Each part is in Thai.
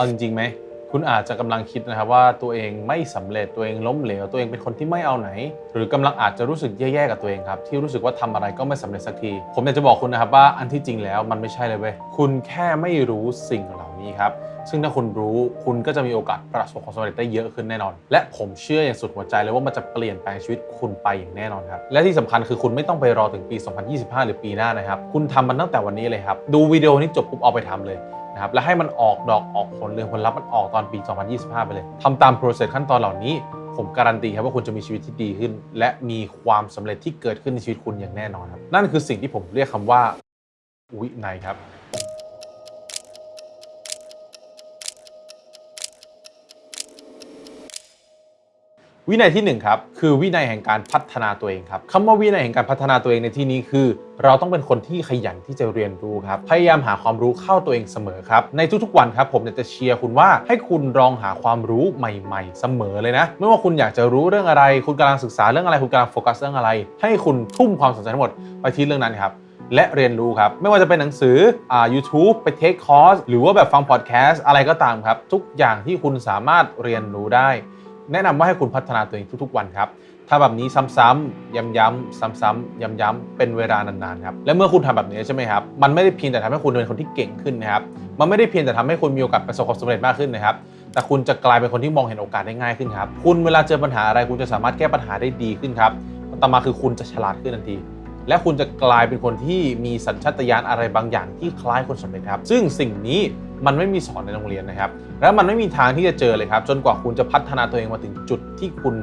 เอาจริงๆไหมคุณอาจจะกำลังคิดนะครับว่าตัวเองไม่สำเร็จตัวเองล้มเหลวตัวเองเป็นคนที่ไม่เอาไหน หรือกำลังอาจจะรู้สึกแย่ๆกับตัวเองครับที่รู้สึกว่าทำอะไรก็ไม่สำเร็จสักที ผมอยากจะบอกคุณนะครับว่าอันที่จริงแล้วมันไม่ใช่เลยเว้ยคุณแค่ไม่รู้สิ่งเหล่านี้ครับซึ่งถ้าคุณรู้คุณก็จะมีโอกาสประสบความสำเร็จได้เยอะขึ้นแน่นอน และผมเชื่ออย่างสุดหัวใจเลยว่ามันจะเปลี่ยนแปลงชีวิตคุณไปอย่างแน่นอนครับและที่สำคัญคือคุณไม่ต้องไปรอถึงปี 2025 หรือปีหน้านะครับคุณทำมันตั้งแต่วันนี้เลยครับดูวิดีโอนี้จบปุ๊บเอาไปทำเลย นะครับและให้มันออกดอกออกผลเรื่องผลลัพธ์มันออกตอนปี 2025 ไปเลยทำตามโปรเซสขั้นตอนเหล่านี้ ผมการันตีครับว่าคุณจะมีชีวิตที่ดีขึ้น และมีความสำเร็จที่เกิดขึ้นในชีวิตคุณอย่างแน่นอนครับนั่นคือสิ่งที่ผมเรียกคำว่าวินัยครับ วินัยที่หนึ่งครับคือวินัยแห่งการพัฒนาตัวเองครับคำว่าวินัยแห่งการพัฒนาตัวเองในที่นี้คือ เราต้องเป็นคนที่ขยันที่จะเรียนรู้ครับพยายามหาความรู้เข้าตัวเองเสมอครับในทุกๆวันครับผมจะเชียร์คุณว่าให้คุณลองหาความรู้ใหม่ๆ เสมอเลยนะ ไม่ว่าคุณอยากจะรู้เรื่องอะไร คุณกำลังศึกษาเรื่องอะไร คุณกำลังโฟกัสเรื่องอะไร ให้คุณทุ่มความสนใจทั้งหมดไปที่เรื่องนั้นครับและเรียนรู้ครับ ไม่ว่าจะเป็นหนังสืออ่า YouTube ไปเทคคอร์สหรือว่าแบบฟังพอดแคสต์อะไรก็ตามครับ ทุกอย่างที่คุณสามารถเรียนรู้ได้ แนะนำว่าให้คุณพัฒนาตัวเองทุกๆวันครับถ้าแบบนี้ซ้ำๆย้ำๆซ้ำๆย้ำๆเป็นเวลานานๆครับและเมื่อคุณทำแบบนี้ใช่ไหมครับมันไม่ได้เพียงแต่ทำให้คุณเป็นคนที่เก่งขึ้นนะครับมันไม่ได้เพียงแต่ทำให้คุณมีโอกาสประสบความสำเร็จมากขึ้นนะครับแต่คุณจะกลายเป็นคนที่มองเห็นโอกาสได้ง่ายขึ้นครับคุณเวลาเจอปัญหาอะไรคุณจะสามารถแก้ปัญหาได้ดีขึ้นครับต่อมาคือคุณจะฉลาดขึ้นทันที และคุณจะกลายเป็นคนที่มีสัญชาตญาณอะไรบางอย่างที่คล้ายคนสำเร็จครับ ซึ่งสิ่งนี้มันไม่มีสอนในโรงเรียนนะครับ และมันไม่มีทางที่จะเจอเลยครับ จนกว่าคุณจะพัฒนาตัวเองมาถึงจุดที่คุณ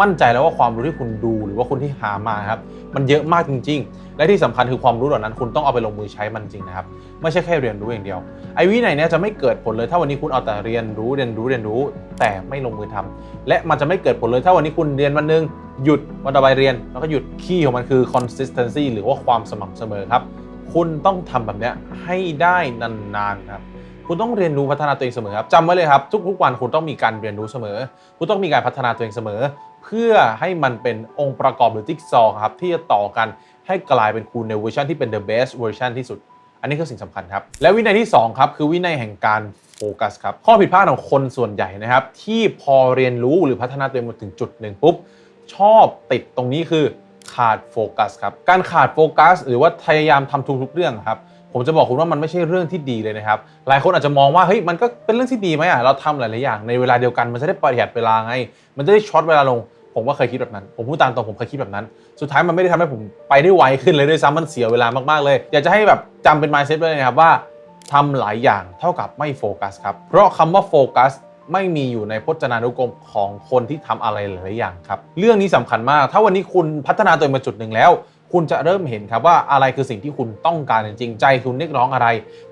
มั่นใจแล้วว่าความรู้ที่คุณดูหรือว่าคุณที่หามาครับมันเยอะมากจริง ๆ และที่สำคัญคือความรู้เหล่านั้น คุณต้องเอาไปลงมือใช้มันจริงนะครับไม่ใช่แค่เรียนรู้อย่างเดียวไอ้วินัยเนี้ยจะไม่เกิดผลเลยถ้าวันนี้คุณเอาแต่เรียนรู้เรียนรู้เรียนรู้ แต่ไม่ลงมือทำและมันจะไม่เกิดผลเลยถ้าวันนี้คุณเรียนวันหนึงหยุดวันต่อไปเรียนแล้วก็หยุดคีย์ของมันคือ consistency หรือว่าความสม่ำเสมอครับคุณต้องทำแบบเนี้ยให้ได้นานๆครับคุณต้องเรียนรู้พัฒนาตัวเองเสมอครับจำไว้เลยครับ ทุกๆวันคุณต้องมีการเรียนรู้เสมอ คุณต้องมีการพัฒนาตัวเองเสมอ พื่อให้มันเป็นองค์ประกอบหรือจิ๊กซอครับ ที่จะต่อกันให้กลายเป็นคุณในเวอร์ชันที่เป็น the best version ที่สุด อันนี้คือสิ่งสำคัญครับ และวินัยที่ 2 ครับ คือวินัยแห่งการโฟกัสครับ ข้อผิดพลาดของคนส่วนใหญ่นะครับ ที่พอเรียนรู้หรือพัฒนาตัวเองมาถึงจุดหนึ่งปุ๊บ ชอบติดตรงนี้คือขาดโฟกัสครับ การขาดโฟกัส หรือว่าพยายามทำทุกๆเรื่องครับผมจะบอกคุณว่ามันไม่ใช่เรื่องที่ดีเลยนะครับ หลายคนอาจจะมองว่าเฮ้ยมันก็เป็นเรื่องที่ดีไหมอะ เราทำหลาย ๆ อย่างในเวลาเดียวกันมันจะได้ประหยัดเวลาไง มันจะได้ช็อตเวลาลง ผมก็เคยคิดแบบนั้น ผมพูดตามตรงผมเคยคิดแบบนั้น สุดท้ายมันไม่ได้ทำให้ผมไปได้ไวขึ้นเลยด้วยซ้ำมันเสียเวลามากๆเลย อยากจะให้แบบจำเป็น mindset เลยนะครับว่าทำหลายอย่างเท่ากับไม่โฟกัสครับ เพราะคำว่าโฟกัสไม่มีอยู่ในพจนานุกรมของคนที่ทำอะไรหลายอย่างครับ เรื่องนี้สำคัญมาก ถ้าวันนี้คุณพัฒนาตัวเองมาจุดหนึ่งแล้ว คุณจะเริ่มเห็นครับว่าอะไรคือสิ่งที่คุณต้องการจริงใจคุณเรียกร้องอะไร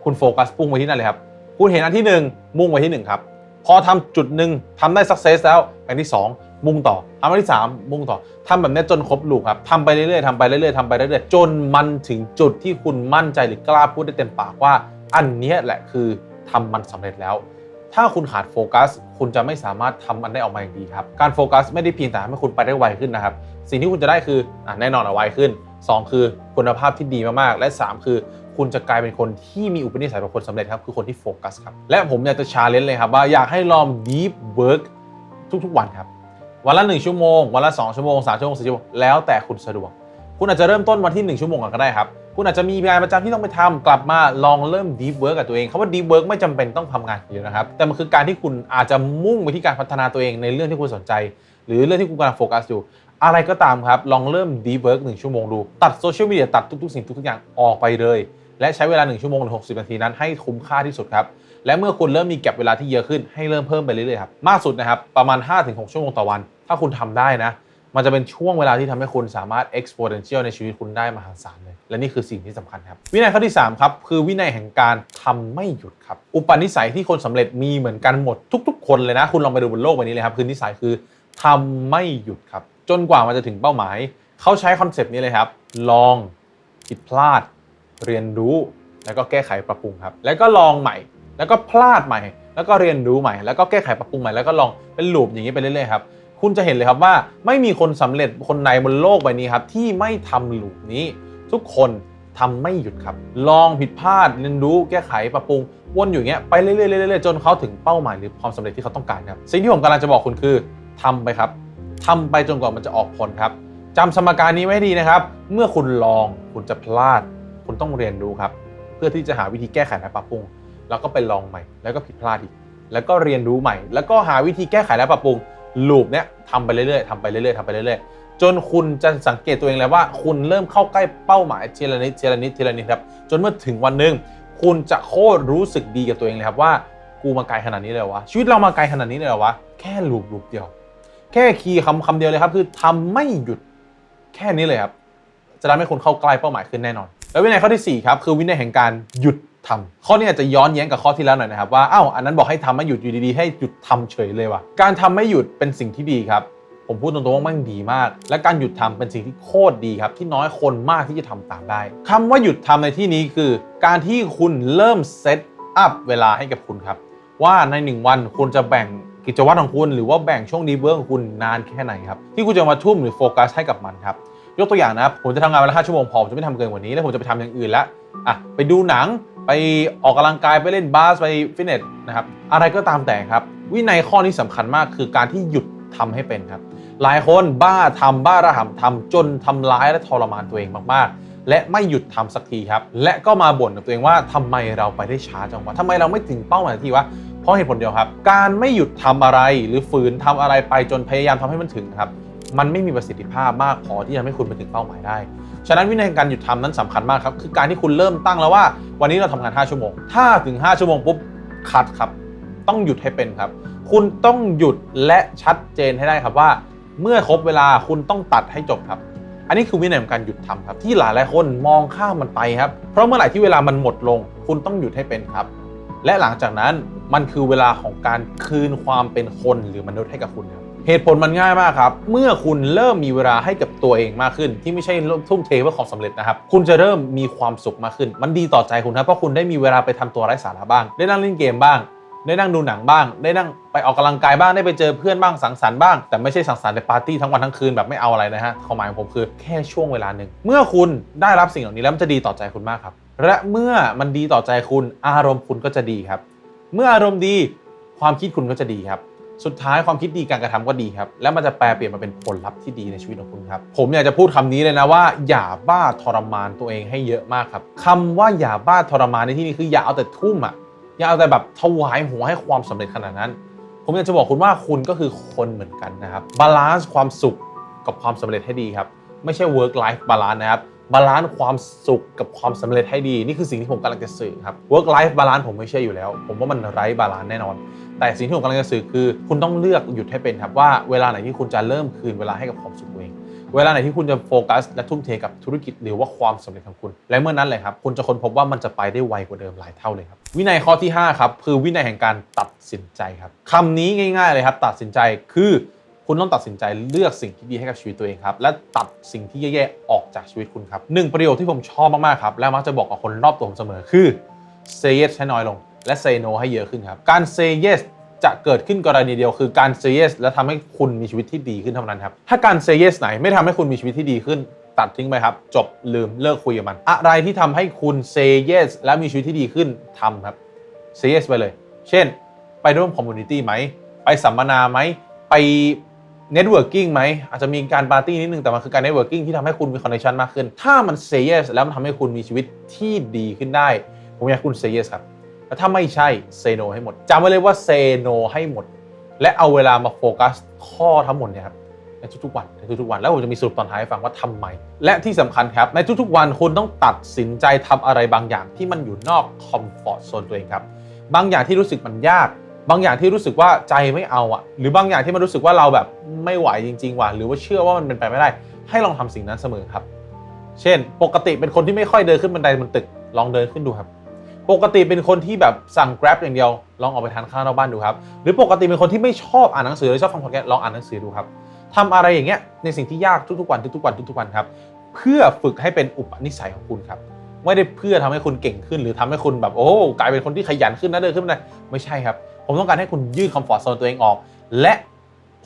คุณโฟกัสพุ่งไปที่นั่นเลยครับ คุณเห็นอันที่หนึ่งมุ่งไปที่หนึ่งครับ พอทำจุดหนึ่งทำได้สักเซสแล้วอันที่สองมุ่งต่อทำอันที่สามมุ่งต่อทำแบบนี้จนครบลูกครับทำไปเรื่อยๆทำไปเรื่อยๆทำไปเรื่อยๆจนมันถึงจุดที่คุณมั่นใจหรือกล้าพูดได้เต็มปากว่า อันนี้แหละคือทำมันสำเร็จแล้ว ถ้าคุณขาดโฟกัส คุณจะไม่สามารถทำมันได้ออกมาอย่างดีครับ การโฟกัสไม่ได้เพียงแต่ทำให้คุณไปได้ไวขึ้นนะครับ สิ่งที่คุณจะได้คืออแน่นอนอะไวขึ้น 2 คือคุณภาพที่ดีมากๆ และ 3 คือคุณจะกลายเป็นคนที่มีอุปนิสัยเป็นคนสำเร็จครับ คือคนที่โฟกัสครับ และผมอยากจะชาเลนจ์เลยครับว่าอยากให้ลอง deep work ทุกๆวันครับ วันละ 1 ชั่วโมง วันละ 2 ชั่วโมง3ชั่วโมง4ชั่วโมง แล้วแต่คุณสะดวก คุณอาจจะเริ่มต้นวันที่ 1 ชั่วโมงก่อนก็ได้ครับ คุณอาจจะมีงานประจำที่ต้องไปทำกลับมาลองเริ่ม deep work กับตัวเองคำว่า deep work ไม่จำเป็นต้องทำงานเยอะนะครับ แต่มันคือการที่คุณอาจจะมุ่งไปที่การพัฒนาตัวเองในเรื่องที่คุณสนใจ หรือเรื่องที่คุณกำลังโฟกัสอยู่ อะไรก็ตามครับ ลองเริ่ม deep work 1ชั่วโมงดู ตัดโซเชียลมีเดียตัดทุกๆสิ่งทุกๆอย่างออกไปเลย และใช้เวลา 1 ชั่วโมงหรือ60 นาทีนั้นให้คุ้มค่าที่สุดครับและเมื่อคุณเริ่มมีแก็บเวลาที่เยอะขึ้นให้เริ่มเพิ่มไปเรื่อยๆครับมากสุดนะครับประมาณ 5-6 ชั่วโมงต่อวัน ถ้าคุณทำได้นะ มันจะเป็นช่วงเวลาที่ทำให้คุณสามารถ exponential ในชีวิตคุณได้มหาศาลเลย และนี่คือสิ่งที่สำคัญครับ วินัยข้อที่ 3 ครับ คือวินัยแห่งการทำไม่หยุดครับ อุปนิสัยที่คนสำเร็จมีเหมือนกันหมดทุก ๆ คนเลยนะ คุณลองไปดูบนโลกใบนี้เลยครับ คือนิสัยคือทำไม่หยุดครับ จนกว่ามันจะถึงเป้าหมาย เขาใช้คอนเซปต์นี้เลยครับ ลองผิดพลาด เรียนรู้ แล้วก็แก้ไขปรับปรุงครับ แล้วก็ลองใหม่ แล้วก็พลาดใหม่ แล้วก็เรียนรู้ใหม่ แล้วก็แก้ไขปรับปรุงใหม่ แล้วก็ลองเป็นลูปอย่างนี้ไปเรื่อยๆครับ คุณจะเห็นเลยครับว่าไม่มีคนสำเร็จคนไหนบนโลกใบนี้ครับที่ไม่ทำลูปนี้ ทุกคนทำไม่หยุดครับ ลองผิดพลาดเรียนรู้แก้ไขปรับปรุงวนอยู่เงี้ยไปเรื่อยๆเรื่อยๆจนเขาถึงเป้าหมายหรือความสำเร็จที่เขาต้องการครับสิ่งที่ผมกำลังจะบอกคุณคือทำไปครับทำไปจนกว่ามันจะออกผลครับจำสมการนี้ไว้ดีนะครับ เมื่อคุณลองคุณจะพลาด คุณต้องเรียนรู้ครับ เพื่อที่จะหาวิธีแก้ไขและปรับปรุง แล้วก็ไปลองใหม่ แล้วก็ผิดพลาดอีก แล้วก็เรียนรู้ใหม่ แล้วก็หาวิธีแก้ไขและปรับปรุง ลูปเนี้ยทำไปเรื่อยๆทำไปเรื่อยๆทำไปเรื่อยๆจนคุณจะสังเกตตัวเองแล้วว่า คุณเริ่มเข้าใกล้เป้าหมายทีละนิดทีละนิดทีละนิดครับจนเมื่อถึงวันหนึ่งคุณจะโคตรรู้สึกดีกับตัวเองเลยครับว่ากูมาไกลขนาดนี้เลยวะชีวิตเรามาไกลขนาดนี้เลยวะแค่ลูปลูปเดียว แค่คีย์คำคำเดียวเลยครับ คือทำไม่หยุดแค่นี้เลยครับจะทำให้คุณเข้าใกล้เป้าหมายขึ้นแน่นอน แล้ววินัยข้อที่4ครับคือวินัยแห่งการหยุด ทำข้อนี้อาจจะย้อนแย้งกับข้อที่แล้วหน่อยนะครับว่าอ้าวอันนั้นบอกให้ทำไม่หยุดอยู่ดีๆให้หยุดทำเฉยเลยว่ะการทำไม่หยุดเป็นสิ่งที่ดีครับผมพูดตรงๆว่ามันดีมาก และการหยุดทำเป็นสิ่งที่โคตรดีครับ ที่น้อยคนมากที่จะทำตามได้คำว่าหยุดทำในที่นี้คือ การที่คุณเริ่มเซตอัพเวลาให้กับคุณครับ ว่าในหนึ่งวันคุณจะแบ่งกิจวัตรของคุณ หรือว่าแบ่งช่วงดีเวิร์กของคุณนานแค่ไหนครับ ที่คุณจะมาทุ่มหรือโฟกัสให้กับมันครับ ยกตัวอย่างนะครับผมจะทำงานวันละห้าชั่วโมงพอผมจะไม่ทำเกินกว่านี้แล้วผมจะไปทำอย่างอื่นละอะไปดูหนัง ไปออกกำลังกายไปเล่นบาสไปฟิตเนสนะครับอะไรก็ตามแต่ครับ วินัยข้อนี้สำคัญมากคือการที่หยุดทำให้เป็นครับ หลายคนบ้าทำบ้าระห่ำทำจนทำร้ายและทรมานตัวเองมากๆ และไม่หยุดทำสักทีครับ และก็มาบ่นกับตัวเองว่าทำไมเราไปได้ช้าจังวะทำไมเราไม่ถึงเป้าหมายทีวะเพราะเหตุผลเดียวครับ การไม่หยุดทำอะไรหรือฝืนทำอะไรไปจนพยายามทำให้มันถึงครับมันไม่มีประสิทธิภาพมากพอที่จะทำให้คุณไปถึงเป้าหมายได้ ฉะนั้นวินัยการหยุดทำนั้นสำคัญมากครับ คือการที่คุณเริ่มตั้งแล้วว่า วันนี้เราทำงาน 5 ชั่วโมง ถ้าถึง 5 ชั่วโมงปุ๊บคัดครับ ต้องหยุดให้เป็นครับ คุณต้องหยุดและชัดเจนให้ได้ครับว่า เมื่อครบเวลาคุณต้องตัดให้จบครับ อันนี้คือวินัยของการหยุดทำครับที่หลายหลายคนมองข้ามมันไปครับ เพราะเมื่อไหร่ที่เวลามันหมดลง คุณต้องหยุดให้เป็นครับ และหลังจากนั้นมันคือเวลาของการคืนความเป็นคนหรือมนุษย์ให้กับคุณครับ เหตุผลมันง่ายมากครับ เมื่อคุณเริ่มมีเวลาให้กับตัวเองมากขึ้น ที่ไม่ใช่ทุ่มเทเพื่อความสำเร็จนะครับ คุณจะเริ่มมีความสุขมากขึ้น มันดีต่อใจคุณครับเพราะคุณได้มีเวลาไปทำตัวไร้สาระบ้าง ได้นั่งเล่นเกมบ้าง ได้นั่งดูหนังบ้าง ได้นั่งไปออกกำลังกายบ้างได้ไปเจอเพื่อนบ้างสังสรรค์บ้างแต่ไม่ใช่สังสรรค์ในปาร์ตี้ทั้งวันทั้งคืนแบบไม่เอาอะไรนะฮะความหมายของผมคือแค่ช่วงเวลาหนึ่งเมื่อคุณได้รับสิ่งเหล่านี้แล้วมันจะดีต่อใจคุณมากครับ และเมื่อมันดีต่อใจคุณอารมณ์คุณก็จะดีครับ เมื่ออารมณ์ดีความคิดคุณก็จะดีครับ สุดท้ายความคิดดีการกระทำก็ดีครับ แล้วมันจะแปลเปลี่ยนมาเป็นผลลัพธ์ที่ดีในชีวิตของคุณครับ ผมอยากจะพูดคำนี้เลยนะว่า อย่าบ้าทรมานตัวเองให้เยอะมากครับคำว่าอย่าบ้าทรมานในที่นี้คืออย่าเอาแต่ทุ่มอะอย่าเอาแต่แบบถวายหัวให้ความสำเร็จขนาดนั้น ผมอยากจะบอกคุณว่าคุณก็คือคนเหมือนกันนะครับบาลานซ์ความสุขกับความสำเร็จให้ดีครับ ไม่ใช่ work life balance นะครับ บาลานซ์ความสุขกับความสำเร็จให้ดี นี่คือสิ่งที่ผมกำลังจะสื่อครับ work life balance ผมไม่เชื่ออยู่แล้ว ผมว่ามันไร้บาลานซ์แน่นอน แต่สิ่งที่ผมกำลังจะสื่อคือ คุณต้องเลือกหยุดให้เป็นครับว่าเวลาไหนที่คุณจะเริ่มคืนเวลาให้กับความสุขตัวเอง เวลาไหนที่คุณจะโฟกัส และทุ่มเทกับธุรกิจหรือว่าความสำเร็จของคุณ และเมื่อนั้นเลยครับคุณจะค้นพบว่ามันจะไปได้ไวกว่าเดิมหลายเท่าเลยครับวินัยข้อที่5ครับคือวินัยแห่งการตัดสินใจครับคำนี้ง่าย ๆเลยครับ ตัดสินใจคือ คุณต้องตัดสินใจเลือกสิ่งที่ดีให้กับชีวิตตัวเองครับ และตัดสิ่งที่แย่ๆออกจากชีวิตคุณครับหนึ่งประโยคที่ผมชอบมากๆครับและมักจะบอกกับคนรอบตัวผมเสมอคือ say yes ให้น้อยลง และ say no ให้เยอะขึ้นครับ การ say yes จะเกิดขึ้นกรณีเดียวคือการ say yes และทำให้คุณมีชีวิตที่ดีขึ้นเท่านั้นครับ ถ้าการ say yes ไหนไม่ทำให้คุณมีชีวิตที่ดีขึ้น ตัดทิ้งไปครับ จบลืมเลิกคุยกับมัน อะไรที่ทำให้คุณ say yes และมีชีวิตที่ดีขึ้นทำครับ say yes ไปเลย เช่น ไปร่วมคอมมูนิตี้ไหม ไปสัมมนาไหม ไป networking ไหมอาจจะมีการปาร์ตี้นิดนึงแต่มันคือการ networking ที่ทำให้คุณมี connection มากขึ้น ถ้ามัน say yes แล้วมันทำให้คุณมีชีวิตที่ดีขึ้นได้ ผมอยากให้คุณ say yes ครับแล้วถ้าไม่ใช่ say no ให้หมดจำไว้เลยว่า say no ให้หมด และเอาเวลามาโฟกัสข้อทั้งหมดเนี่ยครับในทุกๆวันในทุกๆวันแล้วผมจะมีสรุปตอนท้ายให้ฟังว่าทำไม และที่สำคัญครับ ในทุกๆวันคุณต้องตัดสินใจทำอะไรบางอย่างที่มันอยู่นอกคอมฟอร์ z โซนตัวเองครับบางอย่างที่รู้สึกมันยาก บางอย่างที่รู้สึกว่าใจไม่เอาอะหรือบางอย่างที่มันรู้สึกว่าเราแบบไม่ไหวจริงๆว่ะหรือว่าเชื่อว่ามันเป็นไปไม่ได้ ให้ลองทำสิ่งนั้นเสมอครับ เช่น ปกติเป็นคนที่ไม่ค่อยเดินขึ้นบันไดบนตึกลองเดินขึ้นดูครับ ปกติเป็นคนที่แบบสั่ง Grab อย่างเดียว ลองออกไปทานข้าวนอกบ้านดูครับ หรือปกติเป็นคนที่ไม่ชอบอ่านหนังสือหรือชอบฟังพอดแคสต์ลองอ่านหนังสือดูครับทำอะไรอย่างเงี้ยในสิ่งที่ยากทุกๆวันทุกๆวันทุกๆวันครับ เพื่อฝึกให้เป็นอุปนิสัยของคุณครับไม่ได้เพื่อทำให้คุณเก่งขึ้น หรือทำให้คุณแบบโอ้กลายเป็นคนที่ขยันขึ้นนะเดินขึ้นนไดไม่ใช่ครับ ผมต้องการให้คุณยืดคอมฟอร์ z โซนตัวเองออก และ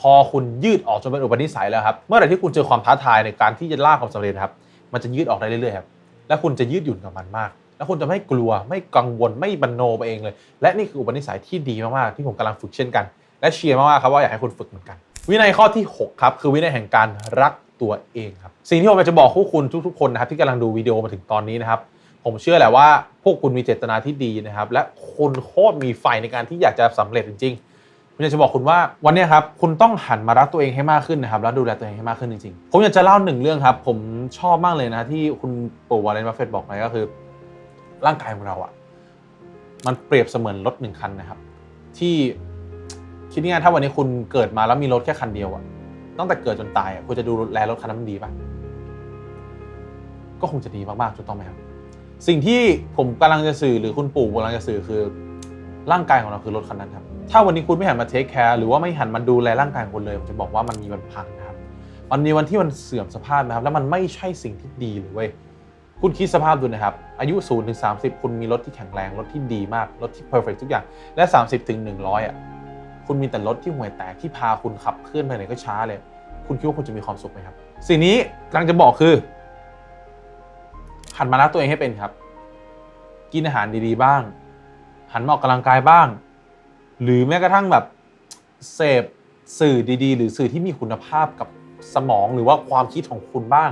พอคุณยืดออกจนเป็นอุปนิสัยแล้วครับ เมื่อไหร่ที่คุณเจอความท้าทายในการที่จะล่าความสำเร็จครับ มันจะยืดออกได้เรื่อยๆครับ และคุณจะยืดหยุ่นกับมันมาก แล้วคุณจะไม่กลัว ไม่กังวล ไม่บันโนไปเองเลย และนี่คืออุปนิสัยที่ดีมากๆ ที่ผมกำลังฝึกเช่นกัน และเชียร์มากๆครับว่าอยากให้คุณฝึกเหมือนกัน วินัยข้อที่ 6 ครับ คือวินัยแห่งการรักตัวเองครับ สิ่งที่ผมอยากจะบอกคู่คุณทุก ๆ คนนะครับที่กำลังดูวิดีโอมาถึงตอนนี้นะครับ ผมเชื่อแหละว่าพวกคุณมีเจตนาที่ดีนะครับ และคุณโคตรมีไฟในการที่อยากจะสำเร็จจริงๆผมอยากจะบอกคุณว่าวันนี้ครับคุณต้องหันมารักตัวเองให้มากขึ้นนะครับแล้วดูแลตัวเองให้มากขึ้นจริงๆผมอยากจะเล่าหนึ่งเรื่องครับ ผมชอบมากเลยนะที่คุณปู่วอร์เรนบัฟเฟตบอกไว้ก็คือ ร่างกายของเราอะมันเปรียบเสมือนรถหนึ่งคันนะครับ ที่คิดง่ายถ้าวันนี้คุณเกิดมาแล้วมีรถแค่คันเดียวอะตั้งแต่เกิดจนตายอะคุณจะดูแลรถคันนั้นมันดีปะก็คงจะดีมากๆถูกต้องไหมครับ สิ่งที่ผมกำลังจะสื่อหรือคุณปู่กำลังจะสื่อคือ ร่างกายของเราคือรถคันนั้นครับ ถ้าวันนี้คุณไม่หันมาเทคแคร์หรือว่าไม่หันมาดูแลร่างกายคุณเลยผมจะบอกว่ามันมีวันพังนะครับมันมีวันที่มันเสื่อมสภาพนะครับ แล้วมันไม่ใช่สิ่งที่ดีเลยเว้ยคุณคิดสภาพดูนะครับ อายุ0ถึง30คุณมีรถที่แข็งแรง รถที่ดีมาก รถที่เพอร์เฟกทุกอย่าง และ 30ถึง100อะคุณมีแต่รถที่ห่วยแตกที่พาคุณขับเคลื่อนไปไหนก็ช้าเลย คุณคิดว่าคุณจะมีความสุขไหมครับ สิ่งนี้กำลังจะบอกคือ หันมารักตัวเองให้เป็นครับ กินอาหารดีๆบ้าง หันมาออกกำลังกายบ้าง หรือแม้กระทั่งแบบเสพสื่อดีๆ หรือสื่อที่มีคุณภาพกับสมองหรือว่าความคิดของคุณบ้าง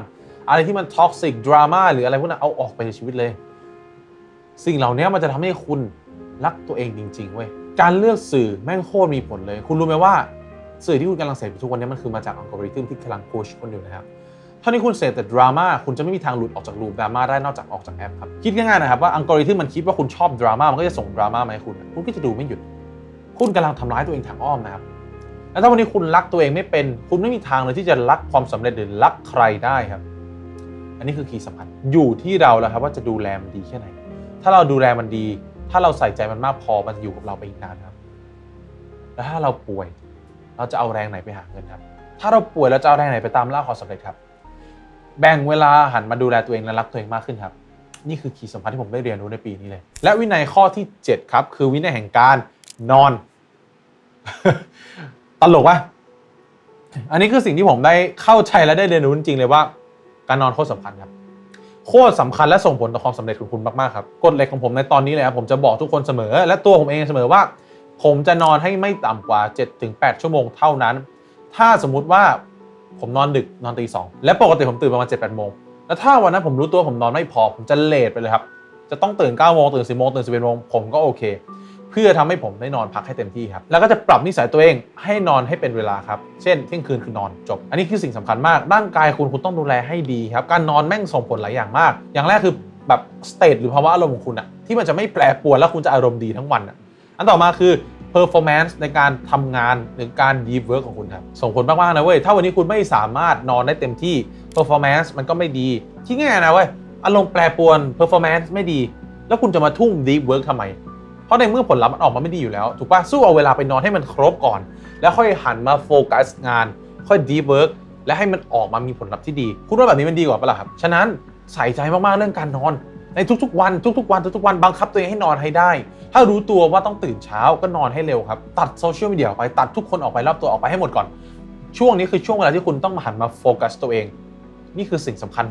อะไรที่มันท็อกซิกดราม่าหรืออะไรพวกนั้นเอาออกไปในชีวิตเลย สิ่งเหล่านี้มันจะทำให้คุณรักตัวเองจริงๆเว้ยการเลือกสื่อแม่งโคตรมีผลเลย คุณรู้ไหมว่าสื่อที่คุณกำลังเสพทุกวันนี้มันคือมาจากอัลกอริทึมที่กำลังพุชคนอยู่นะครับ เท่านี้คุณเสพแต่ดราม่าคุณจะไม่มีทางหลุดออกจากลูปดราม่าได้นอกจากออกจากแอปครับคิดง่ายๆนะครับว่าอัลกอริทึมมันคิดว่าคุณชอบดราม่ามันก็จะส่งดราม่ามาให้คุณ คุณก็จะดูไม่หยุด คุณกำลังทำร้ายตัวเองทางอ้อมนะครับแล้วถ้าวันนี้คุณรักตัวเองไม่เป็น คุณไม่มีทางเลยที่จะรักความสำเร็จหรือรักใครได้ครับ อันนี้คือคีย์สำคัญอยู่ที่เราแล้วครับว่าจะดูแลมันดีแค่ไหน ถ้าเราดูแลมันดี ถ้าเราใส่ใจมันมากพอมันจะอยู่กับเราไปอีกนานครับ แล้วถ้าเราป่วย เราจะเอาแรงไหนไปหาเงินครับ ถ้าเราป่วยเราจะเอาแรงไหนไปตามล่าความสำเร็จครับ แบ่งเวลาหันมาดูแลตัวเองและรักตัวเองมากขึ้นครับ นี่คือคีย์สำคัญที่ผมได้เรียนรู้ในปีนี้เลย และวินัยข้อที่ 7 ครับ คือวินัยแห่งการนอน ตลกวะอันนี้คือสิ่งที่ผมได้เข้าใจและได้เรียนรู้จริงๆเลยว่า การนอนโคตรสำคัญครับ โคตรสำคัญและส่งผลต่อความสำเร็จของคุณมากๆครับกฎเหล็กของผมในตอนนี้เลยครับผมจะบอกทุกคนเสมอ และตัวผมเองเสมอว่า ผมจะนอนให้ไม่ต่ำกว่า 7-8 ชั่วโมงเท่านั้น ถ้าสมมุติว่า ผมนอนดึกนอนตีสองและปกติผมตื่นประมาณ7-8โมงแล้วถ้าวันนั้นผมรู้ตัวผมนอนไม่พอ ผมจะเลทไปเลยครับ จะต้องตื่น9โมงตื่น10โมงตื่น11โมงผมก็โอเค เพื่อทำให้ผมได้นอนพักให้เต็มที่ครับ แล้วก็จะปรับนิสัยตัวเองให้นอนให้เป็นเวลาครับ เช่นเที่ยงคืนคือนอนจบ อันนี้คือสิ่งสำคัญมาก ร่างกายคุณคุณต้องดูแลให้ดีครับ การนอนแม่งส่งผลหลายอย่างมาก อย่างแรกคือแบบสเต e หรือภาวะอารมณ์ของคุณอะที่มันจะไม่แปรปรวนแล้วคุณจะอารมณ์ดีทั้งวันอะอันต่อมาคือ performance ในการทำงานหรือการ deep work ของคุณครับ ส่งผลมากๆนะเว้ย ถ้าวันนี้คุณไม่สามารถนอนได้เต็มที่ performance มันก็ไม่ดี ที่ง่ายนะเว้ย อารมณ์แปรปรวน performance ไม่ดี แล้วคุณจะมาทุ่ม deep work ทำไม เพราะในเมื่อผลลัพธ์มันออกมาไม่ดีอยู่แล้ว ถูกปะสู้เอาเวลาไปนอนให้มันครบก่อน แล้วค่อยหันมาโฟกัสงาน ค่อย deep work และให้มันออกมามีผลลัพธ์ที่ดี คุณว่าแบบนี้มันดีกว่าปะล่ะครับ ฉะนั้นใส่ใจมากๆเรื่องการนอน ในทุกๆวันทุกๆวันทุกๆวันบังคับตัวเองให้นอนให้ได้ ถ้ารู้ตัวว่าต้องตื่นเช้าก็นอนให้เร็วครับ ตัดโซเชียลมีเดียออกไปตัดทุกคนออกไปรอบตัวออกไปให้หมดก่อน ช่วงนี้คือช่วงเวลาที่คุณต้องมาหันมาโฟกัสตัวเอง นี่คือสิ่งสำคัญ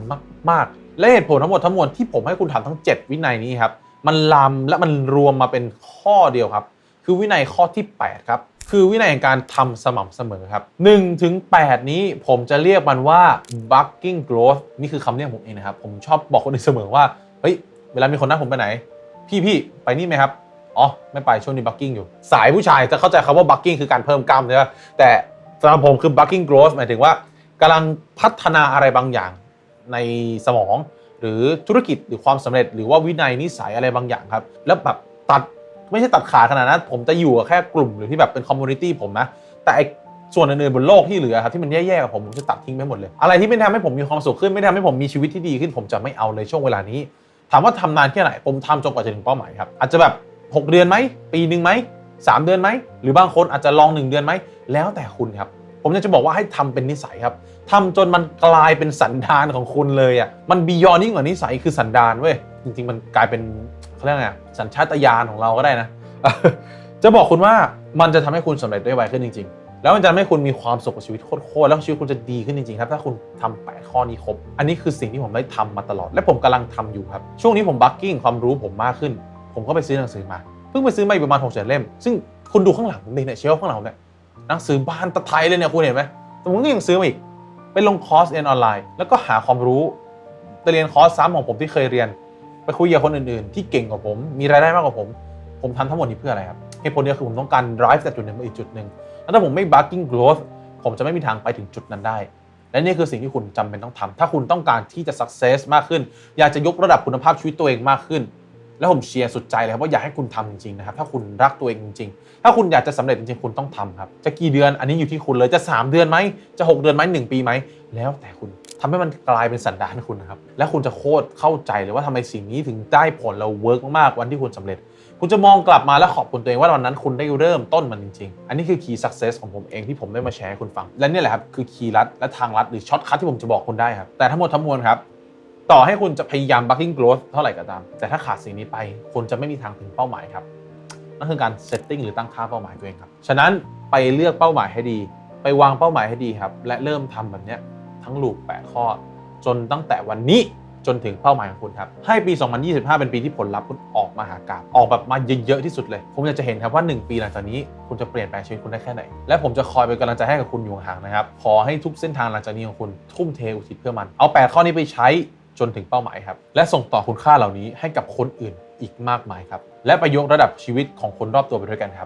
มากๆ และเหตุผลทั้งหมดทั้งมวลที่ผมให้คุณทำทั้ง 7 วินัยนี้ครับมันลำและมันรวมมาเป็นข้อเดียวครับ คือวินัยข้อที่ 8 ครับ คือวินัยแห่งการทำสม่ำเสมอครับ1ถึง8นี้ผมจะเรียกมันว่า bucking growth นี่คือคำเรียกผมเองนะครับผมชอบบอกคนอื่นเสมอว่า เฮ้ย เวลามีคนนัดผมไปไหน พี่พี่ไปนี่ไหมครับ อ๋อ ไม่ไปช่วงนี้ bucking อยู่ สายผู้ชายจะเข้าใจคำว่า bucking คือการเพิ่มกล้ามใช่ไหมแต่สำหรับผมคือ bucking growth หมายถึงว่ากำลังพัฒนาอะไรบางอย่างในสมอง หรือธุรกิจหรือความสำเร็จ หรือว่าวินัยนิสัยอะไรบางอย่างครับ แล้วแบบตัดไม่ใช่ตัดขาดขนาดนั้นผมจะอยู่แค่กลุ่มหรือที่แบบเป็นคอมมูนิตี้ผมนะ แต่ไอส่วนอื่นๆบนโลกที่เหลือครับที่มันแย่ๆกับผมผมจะตัดทิ้งไปหมดเลย อะไรที่ไม่ทำให้ผมมีความสุขขึ้นไม่ทำให้ผมมีชีวิตที่ดีขึ้นผมจะไม่เอาเลยช่วงเวลานี้ ถามว่าทำนานแค่ไหนผมทำจนกว่าจะถึงเป้าหมายครับอาจจะแบบ 6 เดือนไหมปีหนึ่งไหมสามเดือนไหมหรือบางคนอาจจะลอง 1 เดือนไหมแล้วแต่คุณครับ ผมอยากจะบอกว่าให้ทำเป็นนิสัยครับทำจนมันกลายเป็นสันดานของคุณเลยอะมันบียอนยิ่งกว่านิสัยคือสันดานเว้ยจริงๆ มันกลายเป็นเขาเรียกไงสัญชาตญาณของเราก็ได้นะจะบอกคุณว่ามันจะทำให้คุณสำเร็จได้ไวขึ้นจริง ๆ แล้วมันจะทำให้คุณมีความสุขกับชีวิตโคตรๆแล้วชีวิตคุณจะดีขึ้นจริงๆครับถ้าคุณทำแปดข้อนี้ครบ อันนี้คือสิ่งที่ผมได้ทำมาตลอด และผมกำลังทำอยู่ครับ ช่วงนี้ผมบักกิ้งความรู้ผมมากขึ้น ผมก็ไปซื้อหนังสือมา เพิ่งไปซื้อมาอีกประมาณ6กเล่ม ซึ่งคุณดูข้างหลังผมดิเนี่ยเชลข้างหลังผมเนี่ยหนังสือบานตะไทยเลยเนี่ยคุณเห็นไหมแต่ผมก็ยังซื้อมาอีกไปลงคอร์สเรียนออนไลน์ แล้วก็หาความรู้ไปเรียนคอร์สซ้ำของผมที่เคยเรียน ไปคุยกับคนอื่นๆ ที่เก่งกว่าผม มีรายได้มากกว่าผม ผมทำทั้งหมดนี้เพื่ออะไรครับเหตุผลเดียวคือผมต้องการ drive จากจุดหนึ่งไปอีกจุดหนึ่ง แล้วถ้าผมไม่ bucking growth ผมจะไม่มีทางไปถึงจุดนั้นได้ และนี่คือสิ่งที่คุณจำเป็นต้องทำถ้าคุณต้องการที่จะ success มากขึ้น อยากจะยกระดับคุณภาพชีวิตตัวเองมากขึ้น แล้วผมเชียร์สุดใจเลยครับว่าอยากให้คุณทำจริงๆนะครับ ถ้าคุณรักตัวเองจริงๆ ถ้าคุณอยากจะสำเร็จจริงๆ คุณต้องทำครับ จะกี่เดือนอันนี้อยู่ที่คุณเลย จะ 3 เดือนไหม จะ 6 เดือนไหมหนึ่งปีไหม แล้วแต่คุณทำให้มันกลายเป็นสันดานคุณนะครับ และคุณจะโคตรเข้าใจเลยว่าทำไมสิ่งนี้ถึงได้ผลแล้วเวิร์กมากๆวันที่คุณสำเร็จ คุณจะมองกลับมาแล้วขอบคุณตัวเองว่าวันนั้นคุณได้เริ่มต้นมันจริงๆ อันนี้คือ key success ของผมเองที่ผมได้มาแชร์ให้คุณฟัง และนี่แหละครับคือ key ลัดและทางลัดหรือช็อตคัทที่ผมจะบอกคุณได้ครับ แต่ทั้งหมดทั้งมวลครับ ต่อให้คุณจะพยายาม bucking growth เท่าไหร่ก็ตาม แต่ถ้าขาดสิ่งนี้ไปคุณจะไม่มีทางถึงเป้าหมายครับ นั่นคือการ setting หรือตั้งค่าเป้าหมายตัวเองครับ ฉะนั้นไปเลือกเป้าหมายให้ดี ไปวางเป้าหมายให้ดีครับ และเริ่มทำแบบนี้ทั้งลูป8ข้อ จนตั้งแต่วันนี้ จนถึงเป้าหมายของคุณครับ ให้ปี 2025 เป็นปีที่ผลลัพธ์คุณออกมาหากาบออกแบบมาเยอะๆที่สุดเลย ผมอยากจะเห็นครับว่า 1 ปีหลังจากนี้คุณจะเปลี่ยนแปลงชีวิตคุณได้แค่ไหน และผมจะคอยเป็นกำลังใจให้กับคุณอยู่ห่างนะครับ ขอให้ทุกเส้นทางหลังจากนี้ของคุณทุ่มเทอุทิศเพื่อมัน เอา 8 ข้อนี้ไปใช้จนถึงเป้าหมายครับ และส่งต่อคุณค่าเหล่านี้ให้กับคนอื่นอีกมากมายครับ และไปยกระดับชีวิตของคนรอบตัวไปด้วยกันครับ